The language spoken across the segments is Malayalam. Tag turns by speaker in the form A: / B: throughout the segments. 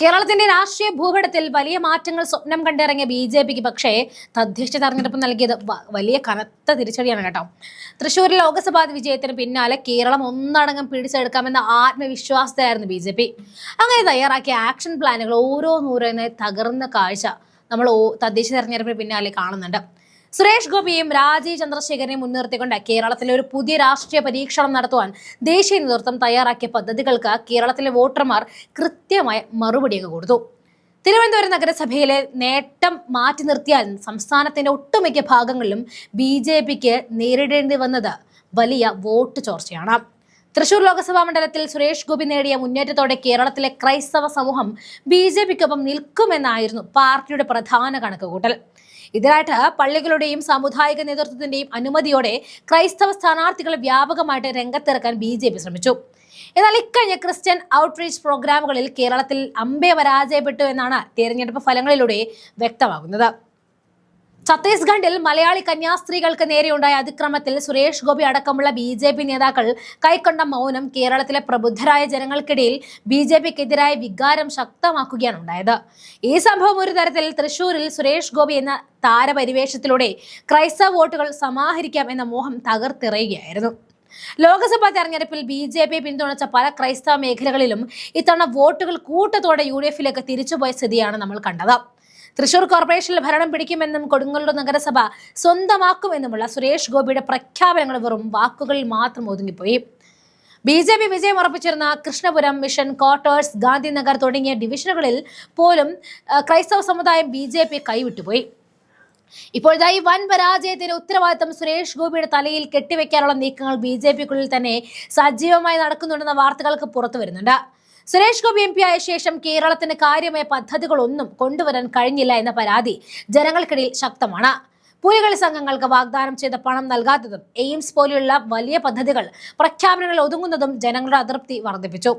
A: കേരളത്തിന്റെ രാഷ്ട്രീയ ഭൂപടത്തിൽ വലിയ മാറ്റങ്ങൾ സ്വപ്നം കണ്ടിറങ്ങിയ ബി ജെ പിക്ക് പക്ഷേ തദ്ദേശ തെരഞ്ഞെടുപ്പ് നൽകിയത് വലിയ കനത്ത തിരിച്ചടിയാണ് കേട്ടോ. തൃശ്ശൂർ ലോക്സഭാ വിജയത്തിന് പിന്നാലെ കേരളം ഒന്നടങ്കം പിടിച്ചെടുക്കാമെന്ന ആത്മവിശ്വാസത്തിലായിരുന്നു ബി ജെ പി. അങ്ങനെ തയ്യാറാക്കിയ ആക്ഷൻ പ്ലാനുകൾ ഓരോന്നോരോന്ന് തകർന്ന കാഴ്ച നമ്മൾ തദ്ദേശ തെരഞ്ഞെടുപ്പിന് പിന്നാലെ കാണുന്നുണ്ട്. സുരേഷ് ഗോപിയും രാജീവ് ചന്ദ്രശേഖരനെയും മുൻനിർത്തിക്കൊണ്ട് കേരളത്തിലെ ഒരു പുതിയ രാഷ്ട്രീയ പരീക്ഷണം നടത്തുവാൻ ദേശീയ നേതൃത്വം തയ്യാറാക്കിയ പദ്ധതികൾക്ക് കേരളത്തിലെ വോട്ടർമാർ കൃത്യമായ മറുപടിയൊക്കെ കൊടുത്തു. തിരുവനന്തപുരം നഗരസഭയിലെ നേട്ടം മാറ്റി നിർത്തിയാൽ സംസ്ഥാനത്തിന്റെ ഒട്ടുമിക്ക ഭാഗങ്ങളിലും ബി നേരിടേണ്ടി വന്നത് വലിയ വോട്ട് ചോർച്ചയാണ്. തൃശൂർ ലോക്സഭാ മണ്ഡലത്തിൽ സുരേഷ് ഗോപി നേടിയ മുന്നേറ്റത്തോടെ കേരളത്തിലെ ക്രൈസ്തവ സമൂഹം ബി ജെ പിക്കൊപ്പം നിൽക്കുമെന്നായിരുന്നു പാർട്ടിയുടെ പ്രധാന കണക്കുകൂട്ടൽ. ഇതിനായിട്ട് പള്ളികളുടെയും സാമുദായിക നേതൃത്വത്തിന്റെയും അനുമതിയോടെ ക്രൈസ്തവ സ്ഥാനാർത്ഥികളെ വ്യാപകമായിട്ട് രംഗത്തിറക്കാൻ ബി ശ്രമിച്ചു. എന്നാൽ ഇക്കഴിഞ്ഞ ക്രിസ്ത്യൻ ഔട്ട്റീച്ച് പ്രോഗ്രാമുകളിൽ കേരളത്തിൽ അമ്പെ പരാജയപ്പെട്ടു എന്നാണ് തെരഞ്ഞെടുപ്പ് ഫലങ്ങളിലൂടെ വ്യക്തമാകുന്നത്. ഛത്തീസ്ഗഡിൽ മലയാളി കന്യാസ്ത്രീകൾക്ക് നേരെയുണ്ടായ അതിക്രമത്തിൽ സുരേഷ് ഗോപി അടക്കമുള്ള ബി ജെ പി നേതാക്കൾ കൈക്കൊണ്ട മൗനം കേരളത്തിലെ പ്രബുദ്ധരായ ജനങ്ങൾക്കിടയിൽ ബി ജെ പിക്കെതിരായ വികാരം ശക്തമാക്കുകയാണ് ഉണ്ടായത്. ഈ സംഭവം ഒരു തരത്തിൽ തൃശൂരിൽ സുരേഷ് ഗോപി എന്ന താരപരിവേഷത്തിലൂടെ ക്രൈസ്തവ വോട്ടുകൾ സമാഹരിക്കാം എന്ന മോഹം തകർത്തിറയുകയായിരുന്നു. ലോക്സഭാ തെരഞ്ഞെടുപ്പിൽ ബി ജെ പി പിന്തുണച്ച പല ക്രൈസ്തവ മേഖലകളിലും ഇത്തവണ വോട്ടുകൾ കൂട്ടത്തോടെ യു ഡി എഫിലേക്ക് തിരിച്ചുപോയ സ്ഥിതിയാണ് നമ്മൾ കണ്ടത്. തൃശൂർ കോർപ്പറേഷനിൽ ഭരണം പിടിക്കുമെന്നും കൊടുങ്ങല്ലൂർ നഗരസഭ സ്വന്തമാക്കുമെന്നുമുള്ള സുരേഷ് ഗോപിയുടെ പ്രഖ്യാപനങ്ങൾ വെറും വാക്കുകളിൽ മാത്രം ഒതുങ്ങിപ്പോയി. ബി ജെ പി വിജയം ഉറപ്പിച്ചിരുന്ന കൃഷ്ണപുരം മിഷൻ ക്വാർട്ടേഴ്സ് ഗാന്ധിനഗർ തുടങ്ങിയ ഡിവിഷനുകളിൽ പോലും ക്രൈസ്തവ സമുദായം ബി ജെ പി കൈവിട്ടുപോയി. ഇപ്പോഴത്തെ വൻ പരാജയത്തിന്റെ ഉത്തരവാദിത്തം സുരേഷ് ഗോപിയുടെ തലയിൽ കെട്ടിവെക്കാനുള്ള നീക്കങ്ങൾ ബി ജെ പിക്കുള്ളിൽ തന്നെ സജീവമായി നടക്കുന്നുണ്ടെന്ന വാർത്തകൾക്ക് പുറത്തു വരുന്നുണ്ട്. സുരേഷ് ഗോപി എം പി ആയ ശേഷം കേരളത്തിന് കാര്യമായ പദ്ധതികളൊന്നും കൊണ്ടുവരാൻ കഴിഞ്ഞില്ല എന്ന പരാതി ജനങ്ങൾക്കിടയിൽ ശക്തമാണ്. പുലികളി സംഘങ്ങൾക്ക് വാഗ്ദാനം ചെയ്ത പണം നൽകാത്തതും എയിംസ് പോലെയുള്ള വലിയ പദ്ധതികൾ പ്രഖ്യാപനങ്ങളിൽ ഒതുങ്ങുന്നതും ജനങ്ങളുടെ അതൃപ്തി വർദ്ധിപ്പിച്ചു.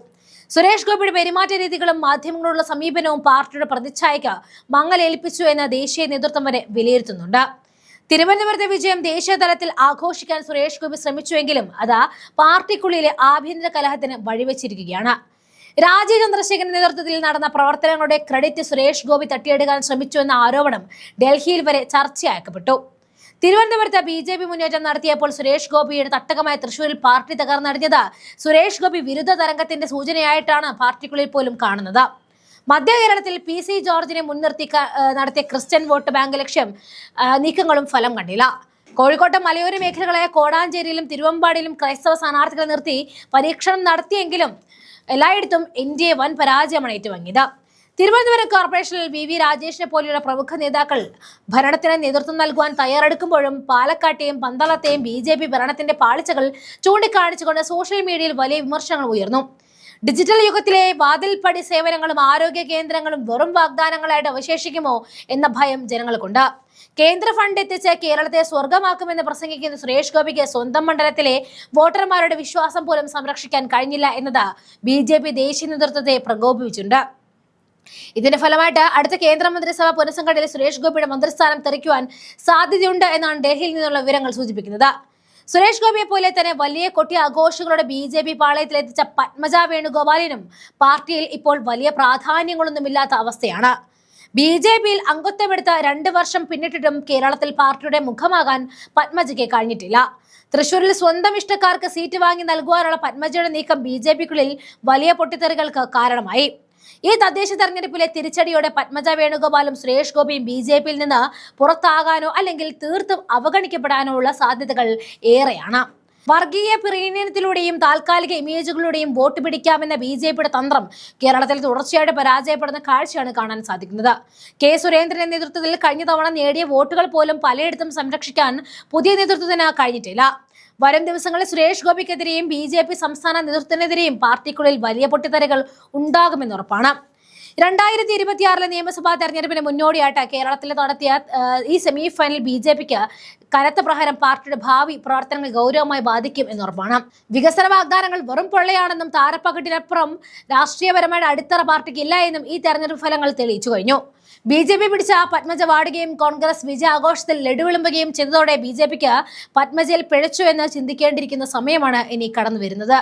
A: സുരേഷ് ഗോപിയുടെ പെരുമാറ്റ രീതികളും മാധ്യമങ്ങളോടുള്ള സമീപനവും പാർട്ടിയുടെ പ്രതിച്ഛായയ്ക്ക് മങ്ങലേൽപ്പിച്ചു എന്ന ദേശീയ നേതൃത്വം വരെ വിലയിരുത്തുന്നുണ്ട്. തിരുവനന്തപുരത്തെ വിജയം ദേശീയ തലത്തിൽ ആഘോഷിക്കാൻ സുരേഷ് ഗോപി ശ്രമിച്ചുവെങ്കിലും അത് പാർട്ടിക്കുള്ളിലെ ആഭ്യന്തര കലഹത്തിന് വഴിവെച്ചിരിക്കുകയാണ്. രാജീവ് ചന്ദ്രശേഖരന്റെ നേതൃത്വത്തിൽ നടന്ന പ്രവർത്തനങ്ങളുടെ ക്രെഡിറ്റ് സുരേഷ് ഗോപി തട്ടിയെടുക്കാൻ ശ്രമിച്ചു എന്ന ആരോപണം ഡൽഹിയിൽ വരെ ചർച്ചയാക്കപ്പെട്ടു. തിരുവനന്തപുരത്ത് ബി ജെ പി മുന്നേറ്റം നടത്തിയപ്പോൾ സുരേഷ് ഗോപിയുടെ തട്ടകമായ തൃശൂരിൽ പാർട്ടി തകർന്നടിഞ്ഞത് സുരേഷ് ഗോപി വിരുദ്ധ തരംഗത്തിന്റെ സൂചനയായിട്ടാണ് പാർട്ടിക്കുള്ളിൽ പോലും കാണുന്നത്. മധ്യ കേരളത്തിൽ പി സി ജോർജിനെ മുൻനിർത്തി നടത്തിയ ക്രിസ്ത്യൻ വോട്ട് ബാങ്ക് ലക്ഷ്യം നീക്കങ്ങളും ഫലം കണ്ടില്ല. കോഴിക്കോട്ടെ മലയോര മേഖലകളായ കോടാഞ്ചേരിയിലും തിരുവമ്പാടിയിലും ക്രൈസ്തവ സ്ഥാനാർത്ഥികളെ നിർത്തി പരീക്ഷണം നടത്തിയെങ്കിലും എല്ലായിടത്തും ഇന്ത്യയെ വൻ പരാജയമാണ് ഏറ്റുവാങ്ങിയത്. തിരുവനന്തപുരം കോർപ്പറേഷനിൽ വി വി രാജേഷിനെ പോലെയുള്ള പ്രമുഖ നേതാക്കൾ ഭരണത്തിന് നേതൃത്വം നൽകുവാൻ തയ്യാറെടുക്കുമ്പോഴും പാലക്കാട്ടെയും പന്തളത്തെയും ബി ജെ പി ഭരണത്തിന്റെ പാളിച്ചകൾ ചൂണ്ടിക്കാണിച്ചുകൊണ്ട് സോഷ്യൽ മീഡിയയിൽ വലിയ വിമർശനങ്ങൾ ഉയർന്നു. ഡിജിറ്റൽ യുഗത്തിലെ വാതിൽപ്പടി സേവനങ്ങളും ആരോഗ്യ കേന്ദ്രങ്ങളും വെറും വാഗ്ദാനങ്ങളായിട്ട് അവശേഷിക്കുമോ എന്ന ഭയം ജനങ്ങൾക്കുണ്ട്. കേന്ദ്ര ഫണ്ട് എത്തിച്ച് കേരളത്തെ സ്വർഗമാക്കുമെന്ന് പ്രസംഗിക്കുന്ന സുരേഷ് ഗോപിക്ക് സ്വന്തം മണ്ഡലത്തിലെ വോട്ടർമാരുടെ വിശ്വാസം പോലും സംരക്ഷിക്കാൻ കഴിഞ്ഞില്ല എന്നത് ബി ദേശീയ നേതൃത്വത്തെ പ്രകോപിപ്പിച്ചിട്ടുണ്ട്. ഇതിന്റെ ഫലമായിട്ട് അടുത്ത കേന്ദ്രമന്ത്രിസഭ പുനഃസംഘടനയിൽ സുരേഷ് ഗോപിയുടെ മന്ത്രിസ്ഥാനം തെറിക്കുവാൻ സാധ്യതയുണ്ട് എന്നാണ് ഡൽഹിയിൽ നിന്നുള്ള വിവരങ്ങൾ സൂചിപ്പിക്കുന്നത്. സുരേഷ് ഗോപിയെ പോലെ തന്നെ വലിയ കൊട്ടി ആഘോഷങ്ങളുടെ ബി ജെ പി പാളയത്തിലെത്തിച്ച പത്മജ വേണുഗോപാലിനും പാർട്ടിയിൽ ഇപ്പോൾ വലിയ പ്രാധാന്യങ്ങളൊന്നുമില്ലാത്ത അവസ്ഥയാണ്. ബി ജെ പിയിൽ അംഗത്വമെടുത്ത രണ്ട് വർഷം പിന്നിട്ടിട്ടും കേരളത്തിൽ പാർട്ടിയുടെ മുഖമാകാൻ പത്മജയ്ക്ക് കഴിഞ്ഞിട്ടില്ല. തൃശൂരിൽ സ്വന്തം ഇഷ്ടക്കാർക്ക് സീറ്റ് വാങ്ങി നൽകുവാനുള്ള പത്മജയുടെ നീക്കം ബി ജെ പിക്കുള്ളിൽ വലിയ പൊട്ടിത്തെറികൾക്ക് കാരണമായി. ഈ തദ്ദേശ തെരഞ്ഞെടുപ്പിലെ തിരിച്ചടിയോടെ പത്മജ വേണുഗോപാലും സുരേഷ് ഗോപിയും ബി ജെ പിയിൽ നിന്ന് പുറത്താകാനോ അല്ലെങ്കിൽ തീർത്തും അവഗണിക്കപ്പെടാനോ ഉള്ള സാധ്യതകൾ ഏറെയാണ്. വർഗീയ പ്രീണനത്തിലൂടെയും താൽക്കാലിക ഇമേജുകളിലൂടെയും വോട്ട് പിടിക്കാമെന്ന ബി ജെ പിയുടെ തന്ത്രം കേരളത്തിൽ തുടർച്ചയായിട്ട് പരാജയപ്പെടുന്ന കാഴ്ചയാണ് കാണാൻ സാധിക്കുന്നത്. കെ സുരേന്ദ്രന്റെ നേതൃത്വത്തിൽ കഴിഞ്ഞ തവണ നേടിയ വോട്ടുകൾ പോലും പലയിടത്തും സംരക്ഷിക്കാൻ പുതിയ നേതൃത്വത്തിന് കഴിഞ്ഞിട്ടില്ല. വരും ദിവസങ്ങളിൽ സുരേഷ് ഗോപിക്കെതിരെയും ബി ജെ പി സംസ്ഥാന നേതൃത്വത്തിനെതിരെയും പാർട്ടിക്കുള്ളിൽ വലിയ പൊട്ടിത്തെറികൾ ഉണ്ടാകുമെന്ന് ഉറപ്പാണ്. രണ്ടായിരത്തി ഇരുപത്തിയാറിലെ നിയമസഭാ തെരഞ്ഞെടുപ്പിന് മുന്നോടിയായിട്ട് കേരളത്തിൽ നടത്തിയ ഈ സെമി ഫൈനൽ ബി ജെ പിക്ക് കനത്ത പ്രഹാരം പാർട്ടിയുടെ ഭാവി പ്രവർത്തനങ്ങൾ ഗൗരവമായി ബാധിക്കും എന്നുറപ്പാണ് വികസന വാഗ്ദാനങ്ങൾ വെറും പൊള്ളയാണെന്നും താരപ്പകട്ടിനപ്പുറം രാഷ്ട്രീയപരമായ അടിത്തറ പാർട്ടിക്ക് ഇല്ല എന്നും ഈ തെരഞ്ഞെടുപ്പ് ഫലങ്ങൾ തെളിയിച്ചു കഴിഞ്ഞു. ബി ജെ പി പിടിച്ച പത്മജ വാടുകയും കോൺഗ്രസ് വിജയാഘോഷത്തിൽ ലഡുവിളുമ്പുകയും ചെയ്തതോടെ ബി ജെ പിക്ക് പത്മജയിൽ പിഴച്ചു എന്ന് ചിന്തിക്കേണ്ടിയിരിക്കുന്ന സമയമാണ് ഇനി കടന്നു വരുന്നത്